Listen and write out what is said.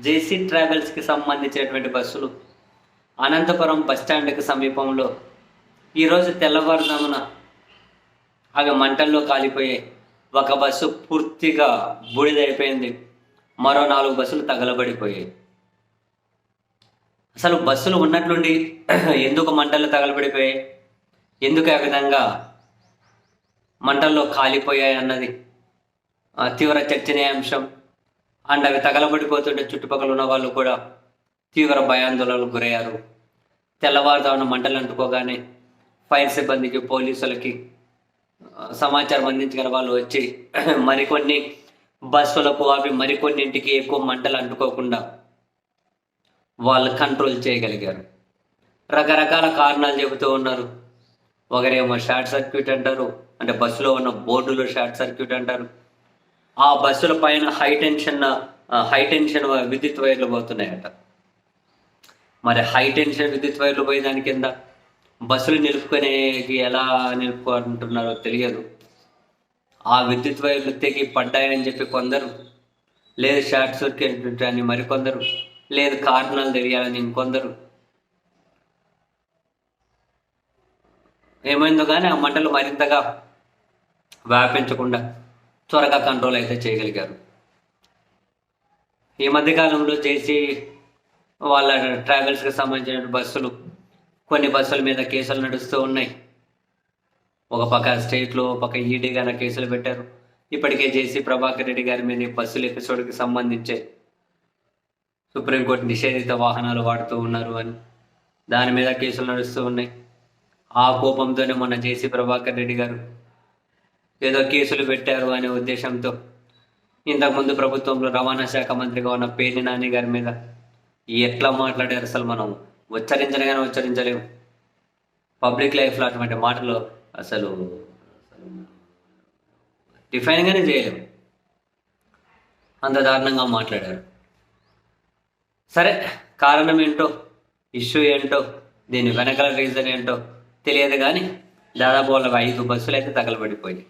జేసీ ట్రావెల్స్కి సంబంధించినటువంటి బస్సులు అనంతపురం బస్టాండ్కి సమీపంలో ఈరోజు తెల్లవారుజామున అవి మంటల్లో కాలిపోయాయి ఒక బస్సు పూర్తిగా బూడిదైపోయింది. మరో నాలుగు బస్సులు తగలబడిపోయాయి. అసలు బస్సులు ఉన్నట్లుండి ఎందుకు మంటల్లో తగలబడిపోయాయి? ఎందుకు ఆ విధంగా మంటల్లో కాలిపోయాయి అన్నది తీవ్ర చర్చనీయాంశం. అండ్ అవి తగలబడిపోతుంటే చుట్టుపక్కల ఉన్న వాళ్ళు కూడా తీవ్ర భయాందోళనకు గురయ్యారు. తెల్లవారుజామున మంటలు అంటుకోగానే ఫైర్ సిబ్బందికి పోలీసులకి సమాచారం అందించగల వాళ్ళు వచ్చి మరికొన్ని బస్సులకు అవి మరికొన్నింటికి ఎక్కువ మంటలు అంటుకోకుండా వాళ్ళు కంట్రోల్ చేయగలిగారు. రకరకాల కారణాలు చెబుతూ ఉన్నారు. ఒకరేమో షార్ట్ సర్క్యూట్ అంటారు అంటే బస్సులో ఉన్న బోర్డులో షార్ట్ సర్క్యూట్ అంటారు. ఆ బస్సుల పైన హై టెన్షన్ హై టెన్షన్ విద్యుత్ వైర్లు పోతున్నాయట. మరి హై టెన్షన్ విద్యుత్ వైర్లు పోయేదాని కింద బస్సులు నిలుపుకునేకి ఎలా నిలుపుకుంటున్నారో తెలియదు. ఆ విద్యుత్ వైర్లు తెగి పడ్డాయని చెప్పి కొందరు లేదు షార్ట్ సర్క్యూట్ అని మరికొందరు లేదు కారణాలు తెలియాలని ఇంకొందరు. ఏమైందో కానీ ఆ మంటలు మరింతగా వ్యాపించకుండా త్వరగా కంట్రోల్ అయితే చేయగలిగారు. ఈ మధ్యకాలంలో జేసీ వాళ్ళ ట్రావెల్స్కి సంబంధించిన బస్సులు కొన్ని బస్సుల మీద కేసులు నడుస్తూ ఉన్నాయి. ఒక పక్క స్టేట్లో ఒక పక్క ఈడీ గాన కేసులు పెట్టారు. ఇప్పటికే జేసీ ప్రభాకర్ రెడ్డి గారి మీద బస్సులు బస్సుల ఎపిసోడ్కి సంబంధించి సుప్రీంకోర్టు నిషేధిత వాహనాలు వాడుతూ ఉన్నారు అని. దాని మీద కేసులు నడుస్తూ ఉన్నాయి. ఆ కోపంతోనే మొన్న జేసీ ప్రభాకర్ రెడ్డి గారు ఏదో కేసులు పెట్టారు అనే ఉద్దేశంతో ఇంతకుముందు ప్రభుత్వంలో రవాణా శాఖ మంత్రిగా ఉన్న పేర్ని నాని గారి మీద ఎట్లా మాట్లాడారు అసలు మనం? ఉచ్చరించలేగానే ఉచ్చరించలేము. పబ్లిక్ లైఫ్లో అటువంటి మాటలు అసలు డిఫైన్గానే చేయలేము. అంత దారుణంగా మాట్లాడారు. సరే కారణం ఏంటో ఇష్యూ ఏంటో దీని వెనకాల రీజన్ ఏంటో తెలియదు కానీ దాదాపు వాళ్ళకి ఐదు బస్సులు అయితే తగలబడిపోయాయి